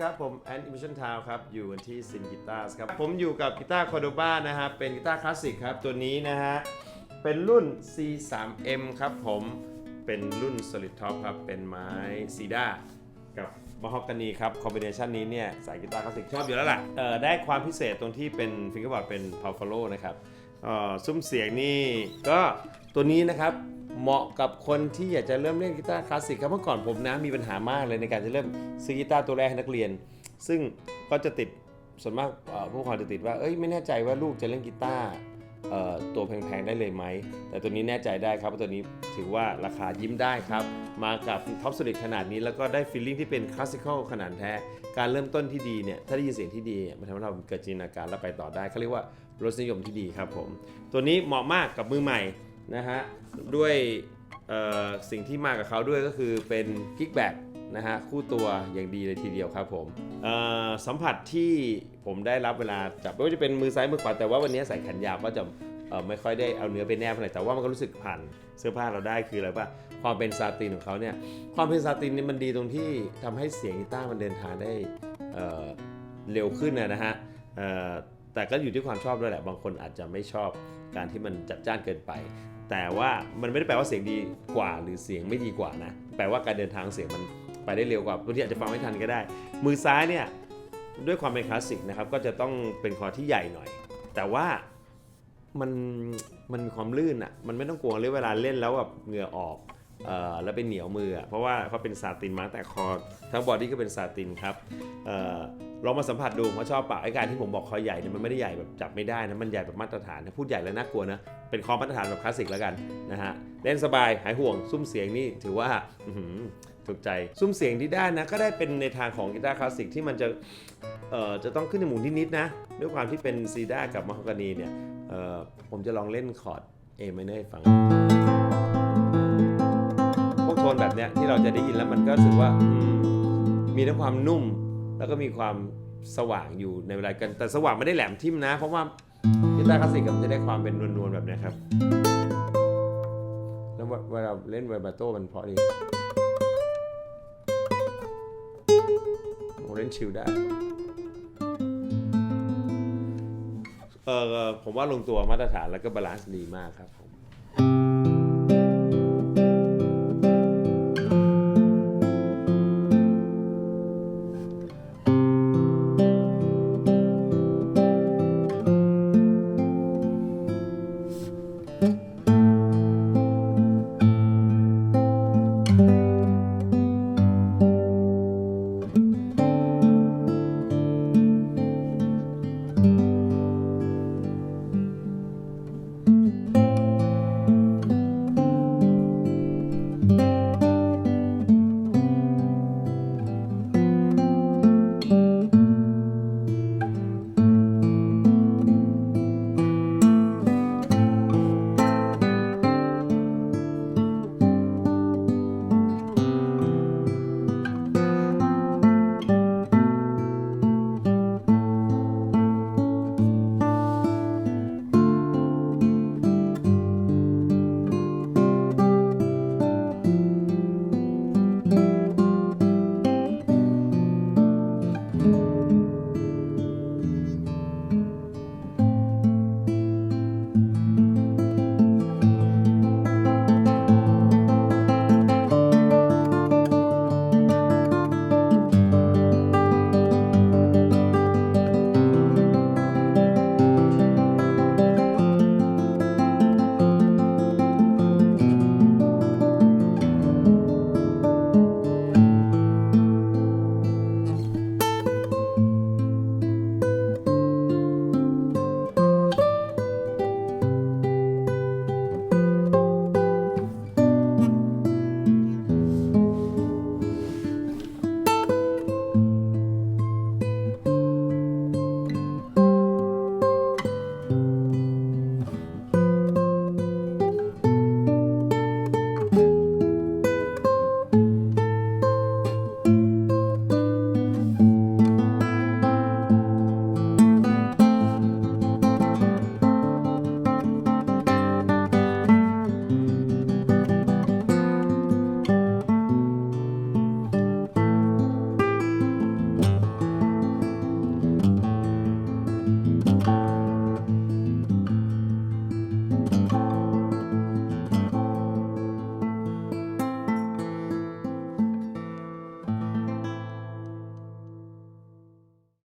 ครับ ผมแอนอิมิชันทาวครับอยู่กันที่ซินกีตาร์ครับ ผมอยู่กับกีตาร์คอร์โดบ้านะครับเป็นกีตาร์คลาสสิกครับ ตัวนี้นะฮะ เป็นรุ่น C3M ครับผมเป็นรุ่น Solid Top ครับ เป็นไม้ซีด้ากับม h ฮอกกานีครับคอมบิเนชันนี้เนี่ยสายกีตาร์คลาสสิกชอบอยู่แล้วล่ะเออได้ความพิเศษตรงที่เป็นฟิงเกอร์บอร์ดเป็นพาวเฟ l โลนะครับเออซุ้มเสียงนี่ก็ตัวนี้นะครับ เหมาะกับคนที่อยากจะเริ่มเล่นกีตาร์คลาสสิกครับเมื่อก่อนผมนะมีปัญหามากเลยในการจะเริ่มซื้อกีตาร์ตัวแรกให้นักเรียน ซึ่งก็จะติดส่วนมากผู้ปกครองจะติดว่าเอ้ยไม่แน่ใจว่าลูกจะเล่นกีตาร์ตัวแพงๆได้เลยไหม แต่ตัวนี้แน่ใจได้ครับตัวนี้ถือว่าราคายิ้มได้ครับ มากับท็อปสลิดขนาดนี้แล้วก็ได้ฟีลลิ่งที่เป็นคลาสสิคอลขนาดแท้ การเริ่มต้นที่ดีเนี่ยถ้าได้ยินเสียงที่ดีมันทำให้เราเกิดจินตนาการแล้วไปต่อได้เขาเรียกว่ารสนิยมที่ดีครับผม ตัวนี้เหมาะมากกับมือใหม่ นะฮะด้วยสิ่งที่มากับเขาด้วยก็คือเป็นกิกแบ็กนะฮะคู่ตัวอย่างดีเลยทีเดียวครับผมสัมผัสที่ผมได้รับเวลาจับไม่ว่าจะเป็นมือซ้ายมือขวาแต่ว่าวันนี้ใส่แขนยาวก็จะไม่ค่อยได้เอาเนื้อไปแนบเท่าไหร่แต่ว่ามันก็รู้สึกผ่านเสื้อผ้าเราได้คืออะไรป่ะความเป็นซาตินของเขาเนี่ยความเป็นซาตินนี่มันดีตรงที่ทำให้เสียงกีตาร์มันเดินทางได้เเร็วขึ้นนะนะฮะแต่ก็อยู่ที่ความชอบด้วยแหละบางคนอาจจะไม่ชอบการที่มันจัดจ้านเกินไป แต่ว่ามันไม่ได้แปลว่าเสียงดีกว่า หรือเสียงไม่ดีกว่านะ แปลว่าการเดินทางเสียงมันไปได้เร็วกว่าบางทีอาจจะฟังไม่ทันก็ได้ มือซ้ายเนี่ยด้วยความเป็นคลาสสิกนะครับก็จะต้องเป็นคอที่ใหญ่หน่อย แต่ว่ามันมันมีความลื่นอะมันไม่ต้องกลัวเลยเวลาเล่นแล้วแบบเหงื่อออก แล้วเป็นเหนียวมือเพราะว่าเขาเป็นซาตินมาแต่คอทั้งบอดี้ก็เป็นซาตินครับลองมาสัมผัสดูว่าชอบปะไอ้การที่ผมบอกคอใหญ่เนี่ยมันไม่ได้ใหญ่แบบจับไม่ได้นะมันใหญ่แบบมาตรฐานนะพูดใหญ่แล้วน่ากลัวนะเป็นคอมมาตรฐานแบบคลาสสิกแล้วกันนะฮะเล่นสบายหายห่วงซุ้มเสียงนี่ถือว่าถูกใจซุ้มเสียงที่ได้นะก็ได้เป็นในทางของกีตาร์คลาสสิกที่มันจะเอ่อจะต้องขึ้นในหมุนนิดๆนะด้วยความที่เป็นซีด้ากับม h ฮอกานีเนี่ยเอ่อผมจะลองเล่นคอร์ด A minor ให้ฟัง นแบบเนี้ยที่เราจะได้ยินแล้วมันก็รู้สึกว่ามีทั้งความนุ่ม แล้วก็มีความสว่างอยู่ในเวลากัน แต่สว่างไม่ได้แหลมทิ่มนะ เพราะว่ากีตาร์คลาสสิกมันจะได้ความเป็นนวลๆแบบนี้ครับ แล้วเวลาเล่นไวบราโต้มันเพราะดีโมเล่นชิลได้เออผมว่าลงตัวมาตรฐานแล้วก็บาลานซ์ดีมากครับผม